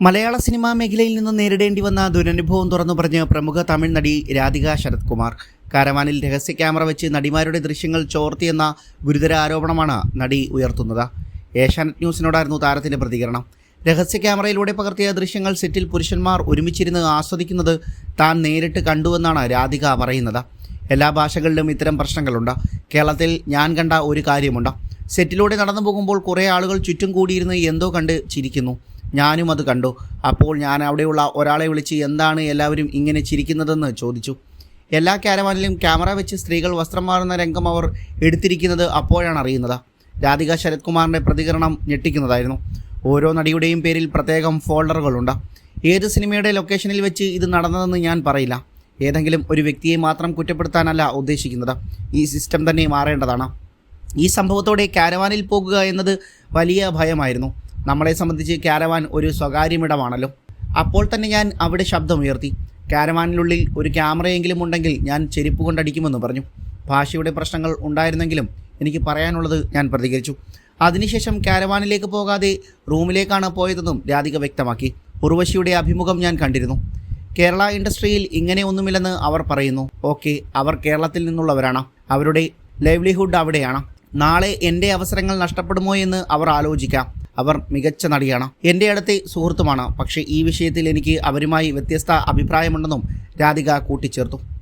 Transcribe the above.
മലയാള cinema മേഖലയിൽ നിന്ന് നേരിടേണ്ടി വന്ന ദുരനുഭവം തുറന്നു പറഞ്ഞ് പ്രമുഖ തമിഴ് നടി രാധിക ശരത് കുമാർ കാരവാനിൽ രഹസ്യ ക്യാമറ വെച്ച് നടിമാരുടെ ദൃശ്യങ്ങൾ ചോർത്തിയെന്ന ഗുരുതര ആരോപണമാണ് നടി ഉയർത്തുന്നത്. ഏഷ്യാനെറ്റ് ന്യൂസിനോടായിരുന്നു താരത്തിന്റെ പ്രതികരണം. രഹസ്യ ക്യാമറയിലൂടെ പകർത്തിയ ദൃശ്യങ്ങൾ സെറ്റിൽ പുരുഷന്മാർ ഒരുമിച്ചിരുന്ന് ആസ്വദിക്കുന്നത് താൻ നേരിട്ട് കണ്ടുവെന്നാണ് രാധിക പറയുന്നത്. എല്ലാ ഭാഷകളിലും ഇത്തരം പ്രശ്നങ്ങളുണ്ട്. കേരളത്തിൽ ഞാൻ കണ്ട ഒരു കാര്യമുണ്ട്. സെറ്റിലൂടെ നടന്നു പോകുമ്പോൾ കുറേ ആളുകൾ ചുറ്റും കൂടിയിരുന്ന് എന്തോ കണ്ട് ചിരിക്കുന്നു. ഞാനും അത് കണ്ടു. അപ്പോൾ ഞാൻ അവിടെയുള്ള ഒരാളെ വിളിച്ച് എന്താണ് എല്ലാവരും ഇങ്ങനെ ചിരിക്കുന്നതെന്ന് ചോദിച്ചു. എല്ലാ ക്യാരവാനിലും ക്യാമറ വെച്ച് സ്ത്രീകൾ വസ്ത്രം മാറുന്ന രംഗം അവർ എടുത്തിരിക്കുന്നത് അപ്പോഴാണ് അറിയുന്നത്. രാധിക ശരത് കുമാറിന്റെ പ്രതികരണം ഞെട്ടിക്കുന്നതായിരുന്നു. ഓരോ നടിയുടെയും പേരിൽ പ്രത്യേകം ഫോൾഡറുകളുണ്ട്. ഏത് സിനിമയുടെ ലൊക്കേഷനിൽ വെച്ച് ഇത് നടന്നതെന്ന് ഞാൻ പറയില്ല. ഏതെങ്കിലും ഒരു വ്യക്തിയെ മാത്രം കുറ്റപ്പെടുത്താനല്ല ഉദ്ദേശിക്കുന്നത്. ഈ സിസ്റ്റം തന്നെ മാറേണ്ടതാണ്. ഈ സംഭവത്തോടെ കാരവാനിൽ പോകുക എന്നത് വലിയ ഭയമായിരുന്നു. നമ്മളെ സംബന്ധിച്ച് കാരവാൻ ഒരു സ്വകാര്യമിടമാണല്ലോ. അപ്പോൾ തന്നെ ഞാൻ അവിടെ ശബ്ദമുയർത്തി. കാരവാനിനുള്ളിൽ ഒരു ക്യാമറയെങ്കിലും ഉണ്ടെങ്കിൽ ഞാൻ ചെരുപ്പ് കൊണ്ടടിക്കുമെന്ന് പറഞ്ഞു. ഭാഷയുടെ പ്രശ്നങ്ങൾ ഉണ്ടായിരുന്നെങ്കിലും എനിക്ക് പറയാനുള്ളത് ഞാൻ പ്രതികരിച്ചു. അതിനുശേഷം കാരവാനിലേക്ക് പോകാതെ റൂമിലേക്കാണ് പോയതെന്നും രാധിക വ്യക്തമാക്കി. ഉർവശിയുടെ അഭിമുഖം ഞാൻ കണ്ടിരുന്നു. കേരള ഇൻഡസ്ട്രിയിൽ ഇങ്ങനെ ഒന്നുമില്ലെന്ന് അവർ പറയുന്നു. ഓക്കെ അവർ കേരളത്തിൽ നിന്നുള്ളവരാണ്. അവരുടെ ലൈവ്ലിഹുഡ് അവിടെയാണ്. നാളെ എന്റെ അവസരങ്ങൾ നഷ്ടപ്പെടുമോ എന്ന് അവർ ആലോചിക്കാം. അവർ മികച്ച നടിയാണ്. എന്റെ അടുത്തെ സുഹൃത്തുമാണ്. പക്ഷേ ഈ വിഷയത്തിൽ എനിക്ക് അവരുമായി വ്യത്യസ്ത അഭിപ്രായമുണ്ടെന്നും രാധിക കൂട്ടിച്ചേർത്തു.